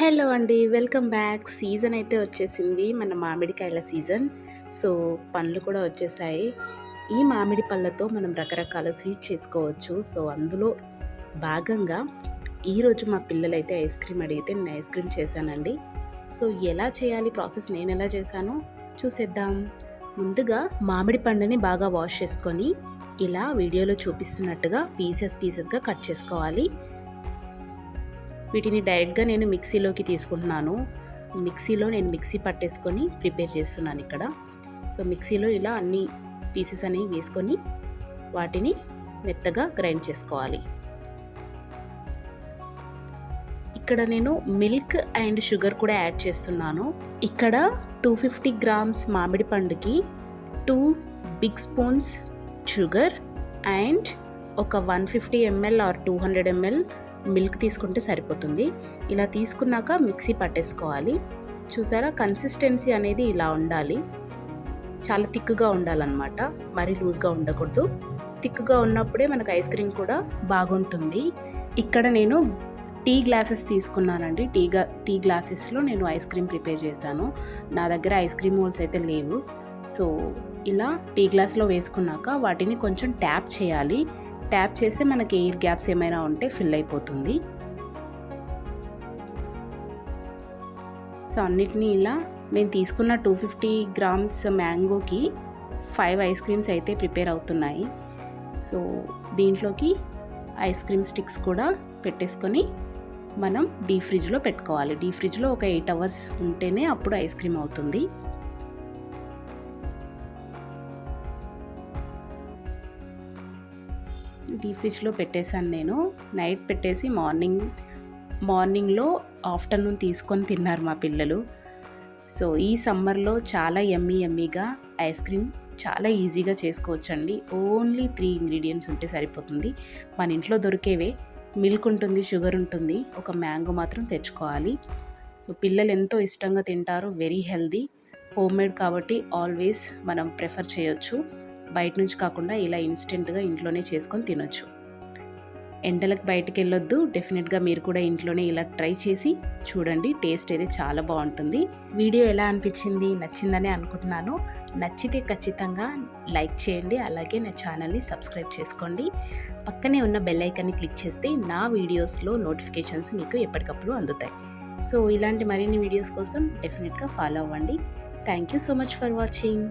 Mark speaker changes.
Speaker 1: Hello అండి welcome back. Season అయితే వచ్చేసింది మన మామిడికాయల సీజన్. సో పండ్లు కూడా వచ్చేసాయి. ఈ మామిడి పళ్ళతో మనం రకరకాల స్వీట్ చేసుకోవచ్చు. సో అందులో భాగంగా ఈరోజు మా పిల్లలైతే ఐస్ క్రీమ్ అడిగితే నేను ఐస్ క్రీమ్ చేశానండి. సో ఎలా చేయాలి ప్రాసెస్ నేను ఎలా చేశానో చూసేద్దాం. ముందుగా మామిడి పండుని బాగా వాష్ చేసుకొని ఇలా వీడియోలో చూపిస్తున్నట్టుగా పీసెస్ పీసెస్గా కట్ చేసుకోవాలి. వీటిని డైరెక్ట్గా నేను మిక్సీలోకి తీసుకుంటున్నాను. మిక్సీలో నేను మిక్సీ పట్టేసుకొని ప్రిపేర్ చేస్తున్నాను ఇక్కడ. సో మిక్సీలో ఇలా అన్ని పీసెస్ అనేవి వేసుకొని వాటిని మెత్తగా గ్రైండ్ చేసుకోవాలి. ఇక్కడ నేను మిల్క్ అండ్ షుగర్ కూడా యాడ్ చేస్తున్నాను. ఇక్కడ టూ ఫిఫ్టీ గ్రామ్స్ మామిడి పండుకి two big spoons sugar and ఒక one fifty ML or two hundred ML milk తీసుకుంటే సరిపోతుంది. ఇలా తీసుకున్నాక మిక్సీ పట్టేసుకోవాలి. చూసారా? కన్సిస్టెన్సీ అనేది ఇలా ఉండాలి. చాలా థిక్గా ఉండాలన్నమాట. మరీ లూజ్గా ఉండకూడదు. థిక్గా ఉన్నప్పుడే మనకు ఐస్ క్రీమ్ కూడా బాగుంటుంది. ఇక్కడ నేను టీ గ్లాసెస్ తీసుకున్నానండి. టీగా టీ గ్లాసెస్లో నేను ఐస్ క్రీమ్ ప్రిపేర్ చేశాను. నా దగ్గర ఐస్ క్రీమ్ హోల్స్ అయితే లేవు. సో ఇలా టీ గ్లాస్లో వేసుకున్నాక వాటిని కొంచెం ట్యాప్ చేయాలి. ట్యాప్ చేస్తే మనకి ఎయిర్ గ్యాప్స్ ఏమైనా ఉంటే ఫిల్ అయిపోతుంది. సో అన్నిటినీ ఇలా నేను తీసుకున్న టూ ఫిఫ్టీ గ్రామ్స్ మ్యాంగోకి ఫైవ్ ఐస్ క్రీమ్స్ అయితే ప్రిపేర్ అవుతున్నాయి. సో దీంట్లోకి ఐస్ క్రీమ్ స్టిక్స్ కూడా పెట్టేసుకొని మనం డీ ఫ్రిడ్జ్లో పెట్టుకోవాలి. డీ ఫ్రిడ్జ్లో ఒక ఎయిట్ అవర్స్ ఉంటేనే అప్పుడు ఐస్ క్రీమ్ అవుతుంది. డీ ఫ్రిడ్జ్లో పెట్టేశాను నేను. నైట్ పెట్టేసి మార్నింగ్ మార్నింగ్లో ఆఫ్టర్నూన్ తీసుకొని తిన్నారు మా పిల్లలు. సో ఈ సమ్మర్లో చాలా ఎమ్మీ ఎమ్మీగా ఐస్ క్రీమ్ చాలా ఈజీగా చేసుకోవచ్చండి. ఓన్లీ త్రీ ఇంగ్రీడియంట్స్ ఉంటే సరిపోతుంది. మన ఇంట్లో దొరికేవే. మిల్క్ ఉంటుంది షుగర్ ఉంటుంది. ఒక మ్యాంగో మాత్రం తెచ్చుకోవాలి. సో పిల్లలు ఎంతో ఇష్టంగా తింటారు. వెరీ హెల్దీ హోమ్ మేడ్ కాబట్టి ఆల్వేస్ మనం ప్రిఫర్ చేయొచ్చు. బయట నుంచి కాకుండా ఇలా ఇన్స్టెంట్గా ఇంట్లోనే చేసుకొని తినొచ్చు. ఎండలకు బయటికి వెళ్ళొద్దు డెఫినెట్గా మీరు కూడా ఇంట్లోనే ఇలా ట్రై చేసి చూడండి. టేస్ట్ అయితే చాలా బాగుంటుంది. వీడియో ఎలా అనిపించింది? నచ్చిందని అనుకుంటున్నాను. నచ్చితే ఖచ్చితంగా లైక్ చేయండి. అలాగే నా ఛానల్ని సబ్స్క్రైబ్ చేసుకోండి. పక్కనే ఉన్న బెల్ ఐకాన్ని క్లిక్ చేస్తే నా వీడియోస్లో నోటిఫికేషన్స్ మీకు ఎప్పటికప్పుడు అందుతాయి. సో ఇలాంటి మరిన్ని వీడియోస్ కోసం డెఫినెట్గా ఫాలో అవ్వండి. Thank you so much for watching.